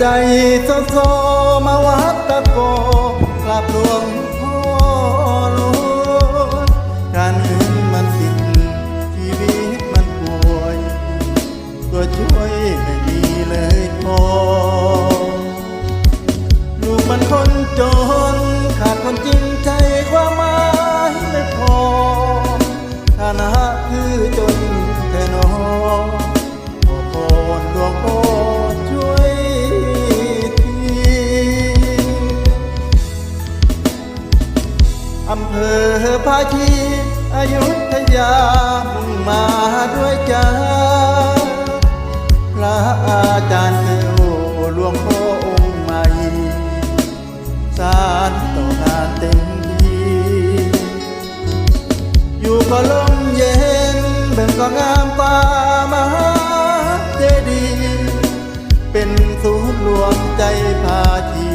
ใจโซโซมาวัดตะโกกราบหลวงพ่อหลวงการเงินมันติดชีวิตมันป่วยตัวช่วยไม่มีเลยพอลูกมันคนจนขาดคนจริงใจความหมายไม่พอฐานะคือจนแท่นอขอพรหลวงพ่อ เภอภาชีอายุทยามุ่งมาด้วยใจพระอาจารย์เจ้าหลวงพ่อองค์ใหม่สารต่องานเต็มที่อยู่ก็ลมเย็นเบิ่งก็งามตามหาเจดีย์เป็นศูนย์รวมใจพาที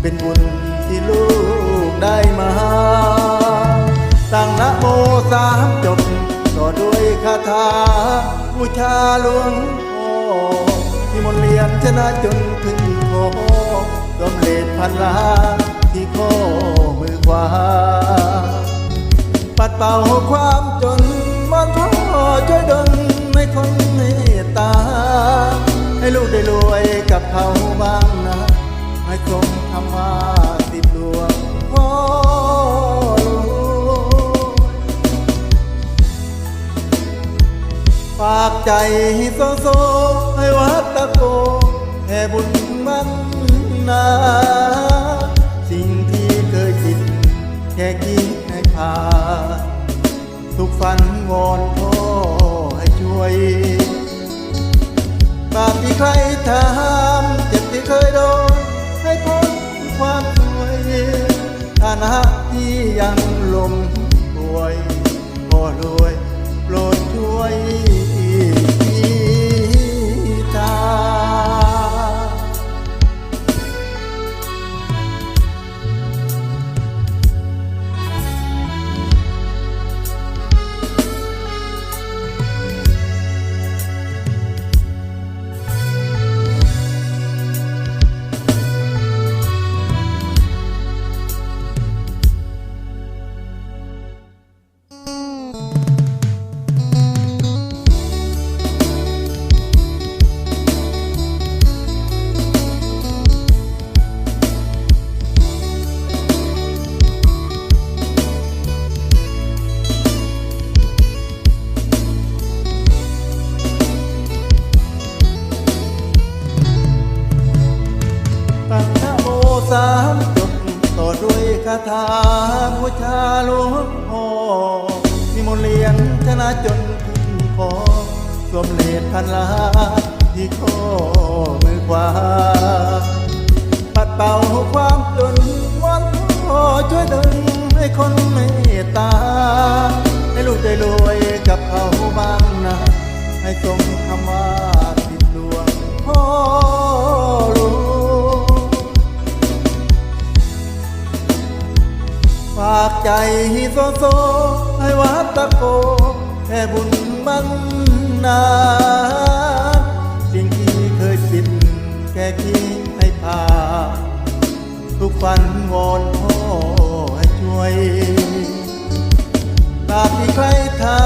เป็นบุญที่ลูก บูชาหลวงพ่อที่มนต์เรียนชนะจนถึงโคสมเร็จพันล้านที่ข้อมือขวา ปัดเป่าความจนมันพ่อช่วยดลให้คนเมตตา ให้ลูกได้รวยกับเขาบ้างนะ ให้สมคำว่าากใจโซโซให้วัดตะโกแห่บุญมันนาสิ่งที่เคยคิด แค่คิดให้ผ่านทุกฝันวอนพ่อให้ช่วยบาปที่ใครทำเจ็บที่เคยโดนให้พ้นความสวยฐานะที่ยังลมป่วยพ่อรวยโปรดช่วย สามจบต่อด้วยคาถาบูชาหลวงพ่อนิมนต์เรียนชนะจนถึงคอสวมเลดพันลาที่ข้อมือขวา ปัดเป่าความจนวันพ่อช่วยดึงให้คนเมตตา ให้ลูกได้รวยกับเขาบ้างนะ ให้สมคำว่า โซโซให้วัดตะโกแค่บุญมันนาสิ่งที่เคยติบแค่คิให้พา ทุกฝันวอนพ่อให้ช่วยตาที่ใครทา